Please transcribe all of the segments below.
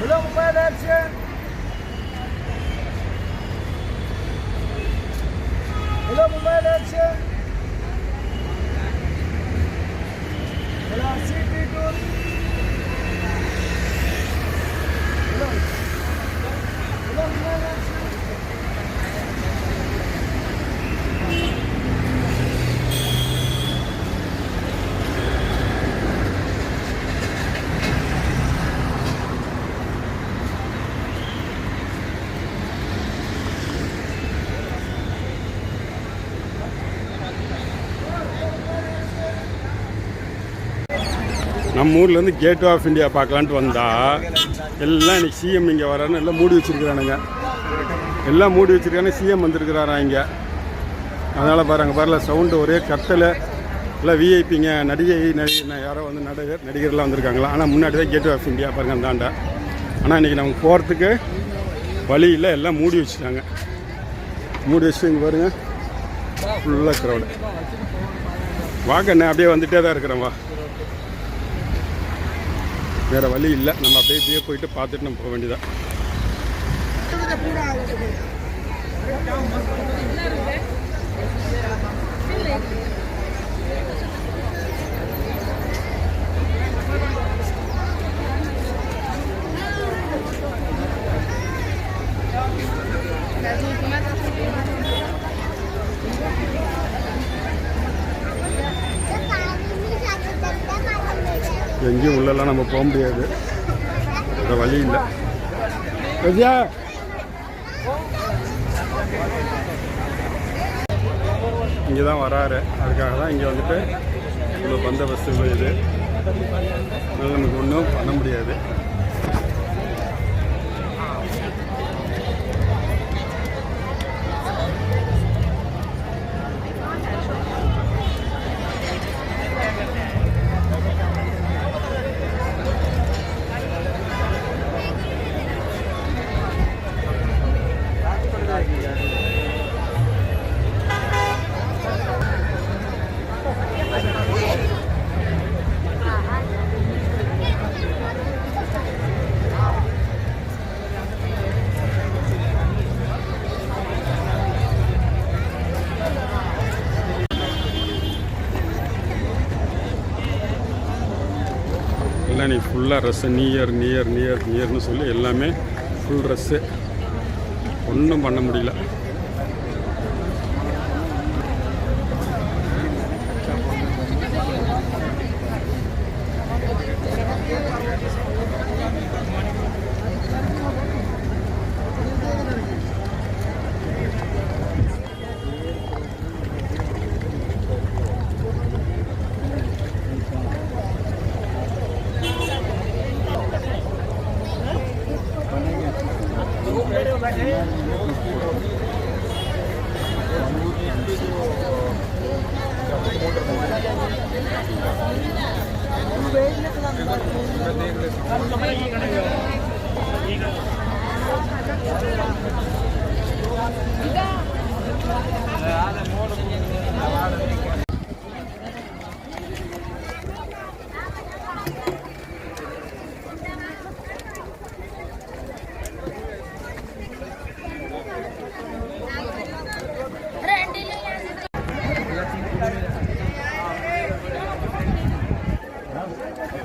Hello, mobile action. Hello, mobile action. Hello, CP tool. நம்ம ஊர்லேருந்து gate of India பார்க்கலான்ட்டு வந்தால் எல்லாம் இன்னைக்கு சிஎம் இங்கே வரான்னு எல்லாம் மூடி வச்சிருக்கிறானுங்க. எல்லாம் மூடி வச்சிருக்கானு சிஎம் வந்திருக்கிறாரா இங்கே. அதனால் பாருங்க பாருல சவுண்டு ஒரே கத்தலை எல்லாம் விஐபிங்க நடிகை நடிகை யாரோ வந்து நடிகர் நடிகர்லாம் வந்திருக்காங்களா? ஆனால் முன்னாடி தான் கேட் ஆஃப் இந்தியா பாருங்க அந்தாண்ட ஆனால் இன்றைக்கி நமக்கு போகிறதுக்கு வழி இல்லை எல்லாம் மூடி வச்சுட்டாங்க. மூடி வச்சு இங்கே பாருங்க ஃபுல்லாக க்ரௌடு வாங்க அப்படியே வந்துகிட்டே தான் இருக்கிறேன் வா. வேறு வழி இல்லை. நம்ம அப்படியே இப்படியே போயிட்டு பார்த்துட்டு நம்ம போக வேண்டியதான் எங்கேயும் உள்ளெல்லாம் நம்ம போக முடியாது. வேறு வழி இல்லை. ரஜியா! இங்கே தான் வராரு. அதுக்காக தான் இங்கே வந்துட்டு இவ்வளோ பந்தோபஸ்து இவ்வளோ இது அதனால நமக்கு ஒன்றும் பண்ண முடியாது. எல்லாம் நீ ஃபுல்லாக ட்ரெஸ்ஸு நியர் நியர் நியர் நியர்னு சொல்லி எல்லாமே ஃபுல் ரஸ்ஸு ஒன்றும் பண்ண முடியல. ಈಗ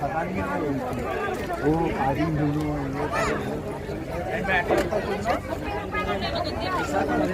पता नहीं है वो